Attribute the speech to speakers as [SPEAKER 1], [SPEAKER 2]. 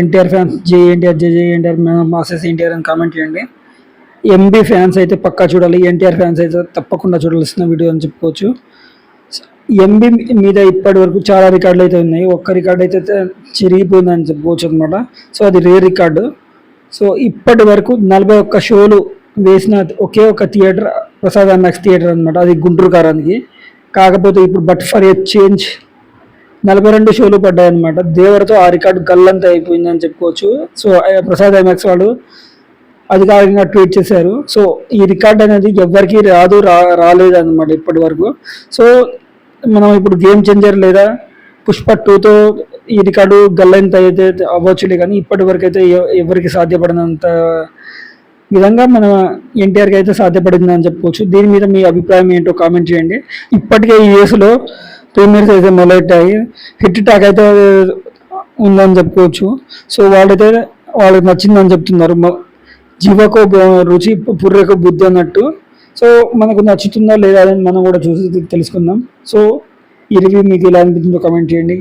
[SPEAKER 1] NTR fans జై ఎన్టీఆర్ జై జై ఎన్టీఆర్ మాసెస్ ఎన్టీఆర్ అని కామెంట్ చేయండి. ఎంబీ ఫ్యాన్స్ అయితే పక్కా చూడాలి. ఎన్టీఆర్ ఫ్యాన్స్ అయితే తప్పకుండా చూడాల్సిన వీడియో అని చెప్పుకోవచ్చు. ఎంబీ మీద ఇప్పటి వరకు చాలా రికార్డులు అయితే ఉన్నాయి. ఒక్క రికార్డు అయితే చిరిగిపోయిందని చెప్పుకోవచ్చు అనమాట సో అది రే రికార్డు సో ఇప్పటి వరకు నలభై ఒక్క షోలు వేసిన ఒకే ఒక థియేటర్ ప్రసాద్ అన్నక్స్ థియేటర్ అనమాట అది గుంటూరు కారానికి. కాకపోతే ఇప్పుడు బట్ ఫర్ ఏ చేంజ్ నలభై రెండు షోలు పడ్డాయన్నమాట. దేవరతో ఆ రికార్డు గల్లంతా అయిపోయిందని చెప్పుకోవచ్చు. సో ప్రసాద్ ఐమాక్స్ వాళ్ళు అధికారికంగా ట్వీట్ చేశారు. సో ఈ రికార్డ్ అనేది ఎవ్వరికీ రాదు రా రాలేదు అనమాట ఇప్పటి వరకు సో మనం ఇప్పుడు గేమ్ చేంజర్ లేదా పుష్ప టూతో ఈ రికార్డు గల్లంత అయితే అవ్వచ్చులే కానీ ఇప్పటి వరకు అయితే ఎవరికి సాధ్యపడినంత విధంగా మన ఎన్టీఆర్కి అయితే సాధ్యపడిందని చెప్పుకోవచ్చు. దీని మీద మీ అభిప్రాయం ఏంటో కామెంట్ చేయండి. ఇప్పటికే ఈ యూఎస్లో ప్రీమియర్స్ అయితే మొదలెట్టాయి. హిట్ టాక్ అయితే ఉందని చెప్పుకోవచ్చు. సో వాళ్ళైతే వాళ్ళకి నచ్చిందని చెప్తున్నారు. జీవకు రుచి పుర్రెకో బుద్ధి అన్నట్టు. సో మనకు నచ్చుతుందా లేదా అని మనం కూడా చూసి తెలుసుకుందాం. సో ఈ రివ్యూ మీకు ఎలా అనిపించిందో కమెంట్ చేయండి.